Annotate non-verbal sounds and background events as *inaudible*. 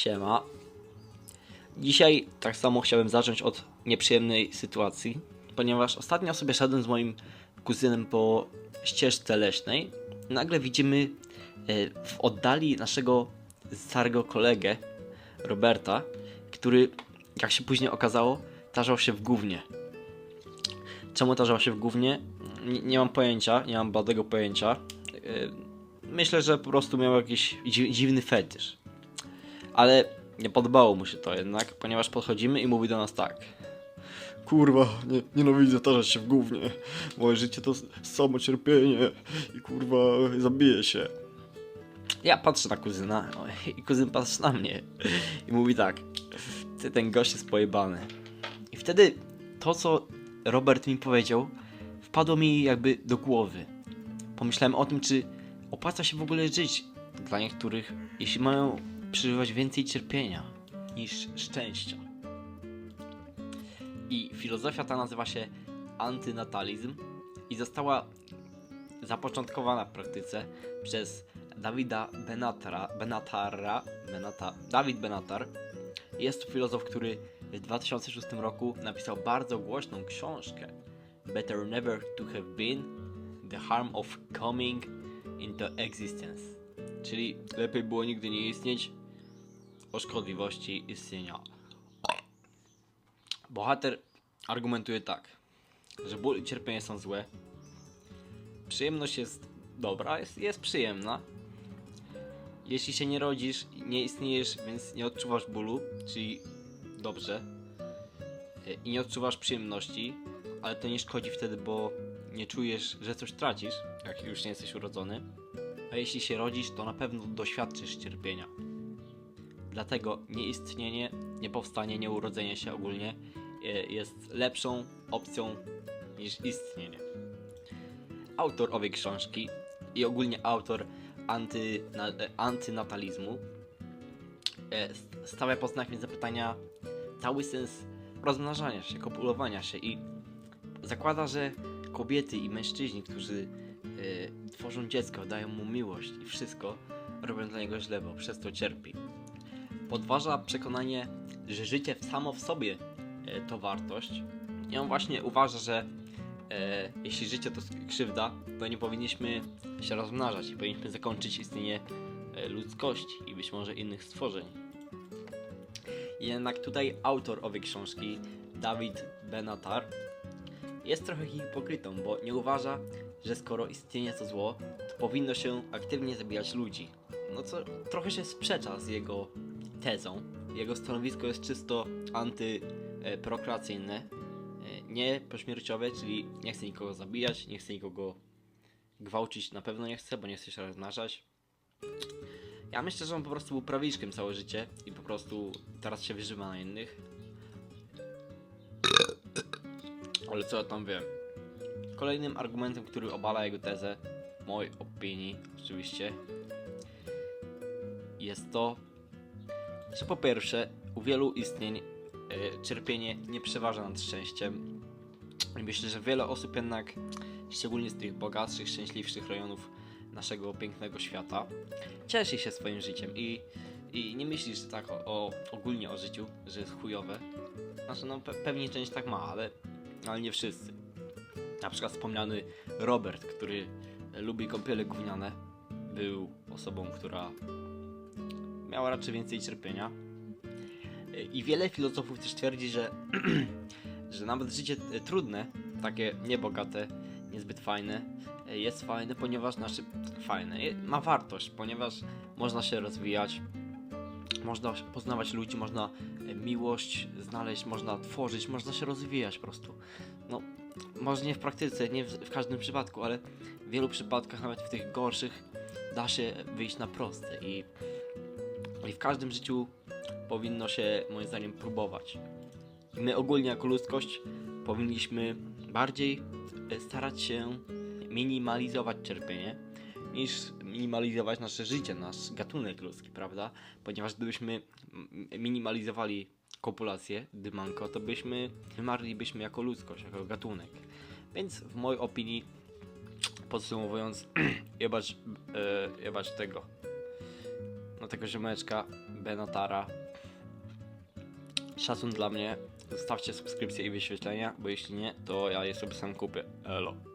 Siema. Dzisiaj tak samo chciałbym zacząć od nieprzyjemnej sytuacji, ponieważ ostatnio sobie szedłem z moim kuzynem po ścieżce leśnej. Nagle widzimy e, w oddali naszego starego kolegę, Roberta, który, jak się później okazało, tarzał się w gównie. Czemu tarzał się w gównie? Nie, nie mam pojęcia, nie mam bladego pojęcia. E, Myślę, że po prostu miał jakiś dzi- dziwny fetysz. Ale nie podobało mu się to jednak, ponieważ podchodzimy i mówi do nas tak. Kurwa, nie, nienawidzę tarzać się w gównie. Moje życie to samo cierpienie i kurwa zabiję się. Ja patrzę na kuzyna no, *laughs* i kuzyn patrzy na mnie i mówi tak. Ty, ten gość jest pojebany. I wtedy to, co Robert mi powiedział, wpadło mi jakby do głowy. Pomyślałem o tym, czy opłaca się w ogóle żyć dla niektórych, jeśli mają przeżywać więcej cierpienia niż szczęścia. I filozofia ta nazywa się antynatalizm i została zapoczątkowana w praktyce przez Dawida Benatara, Benatara, Benata, Dawid Benatar. Jest to filozof, który w 2006 roku napisał bardzo głośną książkę Better Never to Have Been The Harm of Coming into Existence. Czyli lepiej było nigdy nie istnieć o szkodliwości istnienia. Bohater argumentuje tak, że ból i cierpienie są złe, przyjemność jest dobra, jest, jest przyjemna. Jeśli się nie rodzisz, nie istniejesz, więc nie odczuwasz bólu, czyli dobrze. E, I nie odczuwasz przyjemności, ale to nie szkodzi wtedy, bo nie czujesz, że coś tracisz, jak już nie jesteś urodzony. A jeśli się rodzisz, to na pewno doświadczysz cierpienia. Dlatego nieistnienie, niepowstanie, nieurodzenie się ogólnie e, jest lepszą opcją niż istnienie autor owej książki i ogólnie autor e, antynatalizmu e, stawia pod znakiem zapytania cały sens rozmnażania się, kopulowania się i zakłada, że kobiety i mężczyźni, którzy tworzą dziecko, dają mu miłość i wszystko, robią dla niego źle, bo przez to cierpi. Podważa przekonanie, że życie samo w sobie e, to wartość. I on właśnie uważa, że e, jeśli życie to krzywda, to nie powinniśmy się rozmnażać i powinniśmy zakończyć istnienie e, ludzkości i być może innych stworzeń. Jednak tutaj autor owej książki, Dawid Benatar, jest trochę hipokrytą, bo nie uważa, że skoro istnienie to zło, to powinno się aktywnie zabijać ludzi. No co trochę się sprzecza z jego tezą. Jego stanowisko jest czysto antyprokreacyjne, E, nie pośmierciowe, czyli nie chcę nikogo zabijać, nie chcę nikogo gwałcić, na pewno nie chcę, bo nie chcę się rozmnażać. Ja myślę, że on po prostu był prawiczkiem całe życie i po prostu teraz się wyżywa na innych. Ale co ja tam wiem? Kolejnym argumentem, który obala jego tezę, mojej opinii oczywiście, jest to, że po pierwsze, u wielu istnień e, cierpienie nie przeważa nad szczęściem. Myślę, że wiele osób jednak, szczególnie z tych bogatszych, szczęśliwszych rejonów naszego pięknego świata, cieszy się swoim życiem i, i nie myślisz tak o, o, ogólnie o życiu, że jest chujowe. Znaczy, no pe pewnie część tak ma, ale, ale nie wszyscy. Na przykład wspomniany Robert, który lubi kąpiele gówniane, był osobą, która miała raczej więcej cierpienia. I wiele filozofów też twierdzi, że, *clears throat* że nawet życie e, trudne, takie niebogate, niezbyt fajne, e, jest fajne, ponieważ znaczy fajne, ma wartość, ponieważ można się rozwijać, można poznawać ludzi, można e, miłość znaleźć, można tworzyć, można się rozwijać po prostu. No, może nie w praktyce, nie w, w każdym przypadku, ale w wielu przypadkach, nawet w tych gorszych, da się wyjść na proste i, i w każdym życiu powinno się moim zdaniem próbować. I my ogólnie jako ludzkość powinniśmy bardziej e, starać się minimalizować cierpienie niż minimalizować nasze życie, nasz gatunek ludzki, prawda? Ponieważ gdybyśmy minimalizowali kopulację, dymanko, to byśmy wymarlibyśmy jako ludzkość, jako gatunek. Więc w mojej opinii, podsumowując, *clears throat* jebać, e, jebać tego na tego ziomeczka, Benatara. Szacun dla mnie. Zostawcie subskrypcję i wyświetlenia, bo jeśli nie, to ja je sobie sam kupię. Elo.